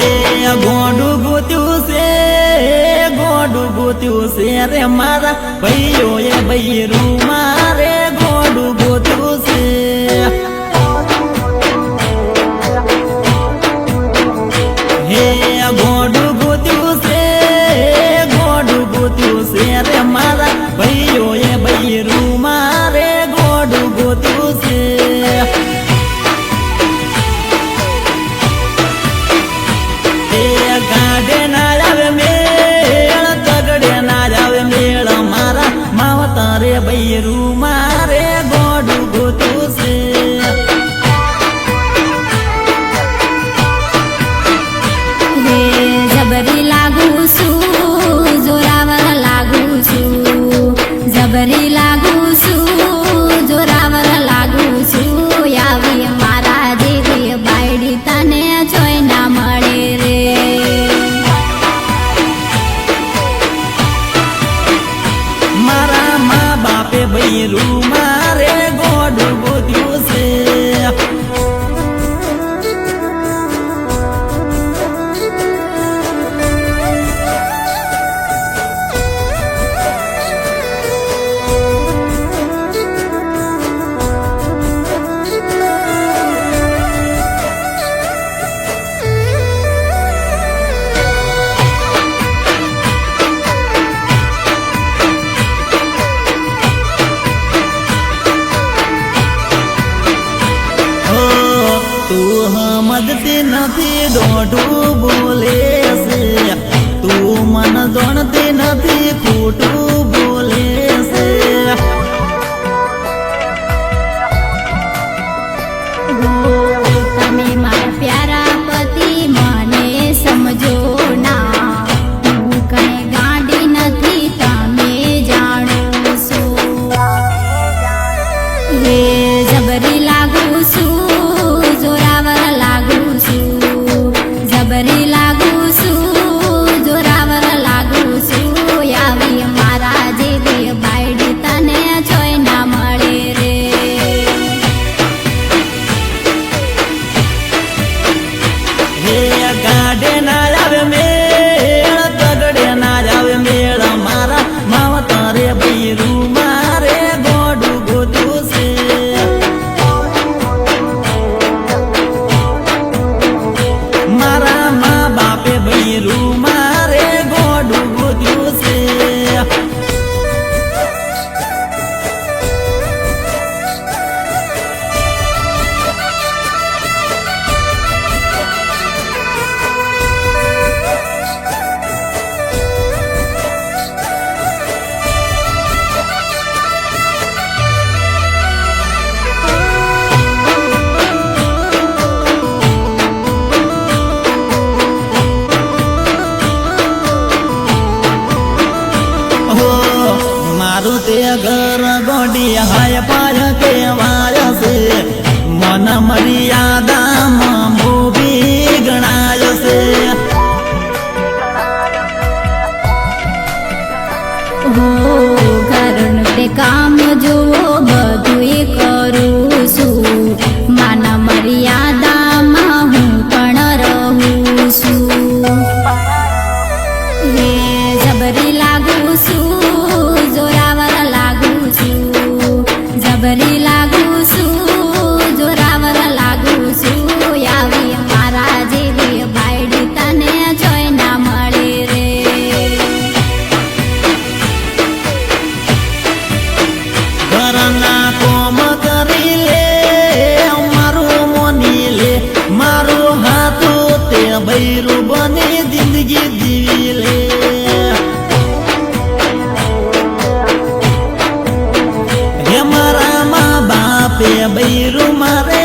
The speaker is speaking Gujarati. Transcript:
હે ગોડું ગોત્યું છે ગોડું ગોત્યું છે રે મારા ભાઈઓ એ ભૈરું બૈરું મારે ગોડું ગોતું છે જબરી લાગુ છું 一路吗？તું સમજતી નથી દોઢું બોલે છે. તું મન જાણતી નથી ખોટું બોલે છે. તારું તે ઘર ગોડી હાય પાય કેવાય છે. મન મર્યાદ રૂબને જિંદગી જીવી લે હે મારા મા બાપે બૈરું મારે